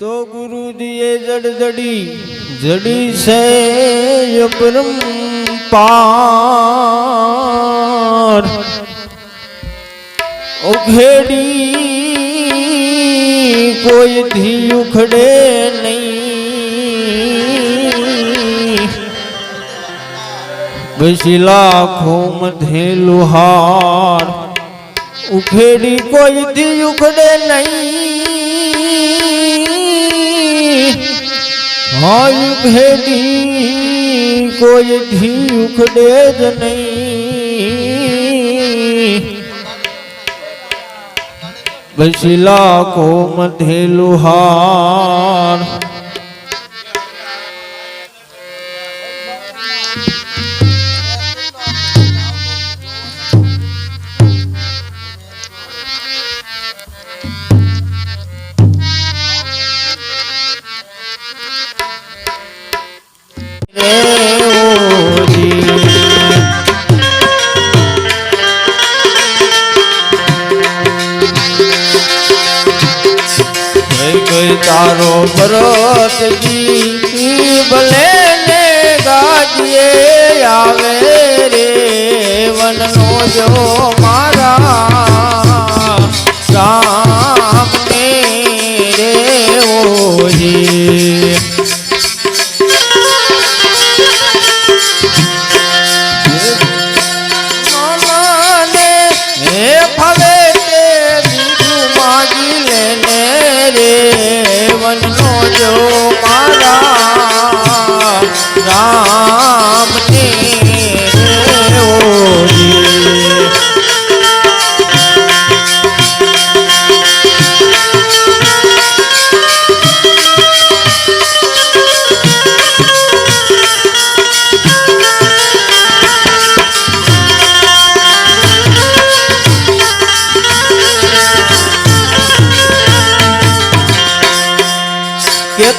તો ગુરુજીએ જડજડી, જડી છે અપરંપાર ઉઘેડી કોઈ ધી ઉખડે નહીં. બસી લાખો મધે લુહાર ઉખેડી કોઈ દી ઉખડે નહીં. હાય ઉખેડી કોઈ દી ઉખડે જ નહીં. બસી લાખો મધે લુહાર કઈ તારો ભરતજી ભલે ને ગાજીએ આવે રે વનનો જો મારા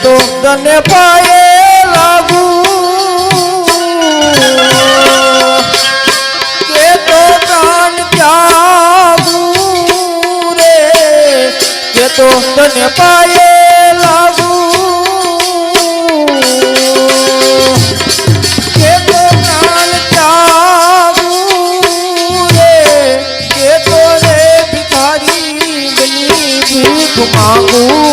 તને પાયે લાગુ. કે તો કાન જાગુ રે. કે તો તને પાયે લાગુ. કે તો કાન જાગુ રે. કે તો રે ભિખારી બની ભીખ માંગુ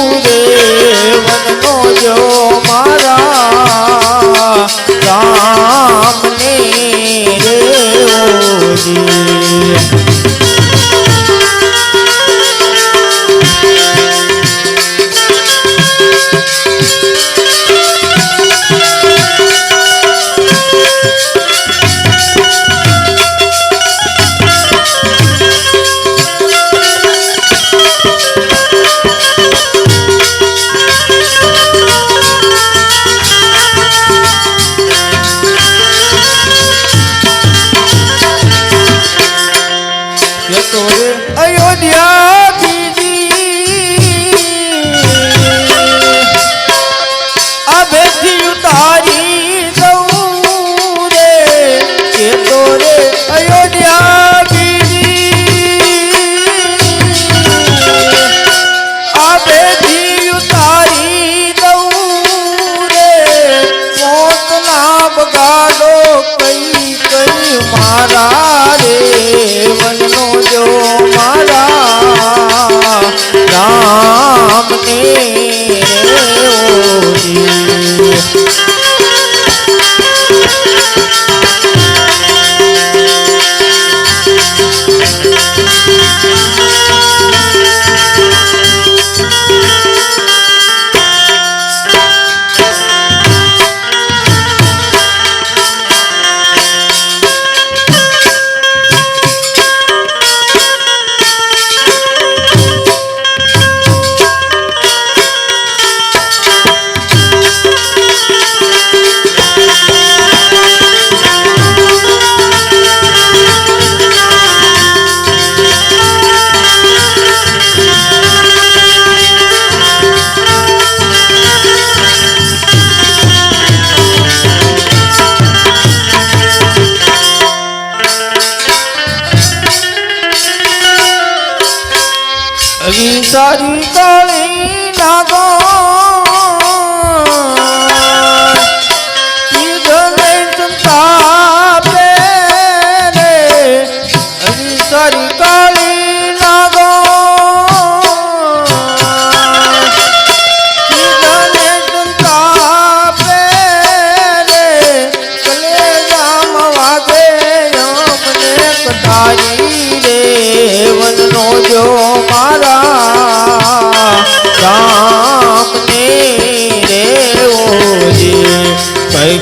sudden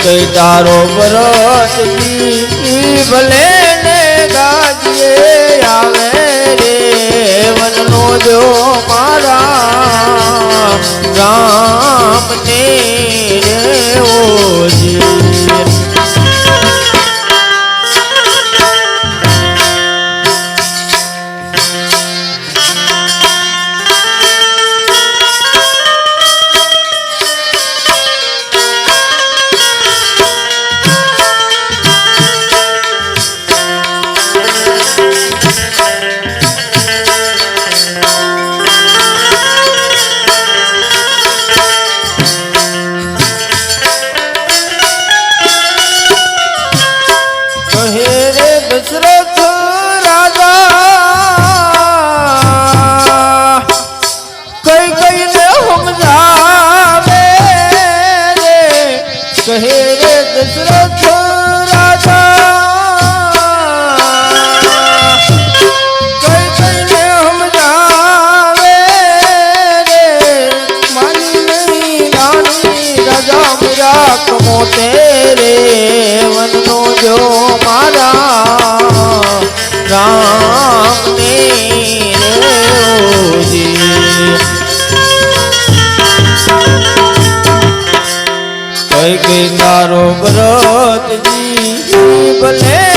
કઈ તારો ભરતજી ભલે ને ગાજીએ આવે રે, વનનો જો મારા રામ ને રે ઓજી કઈ તારો ભરતજી ભલે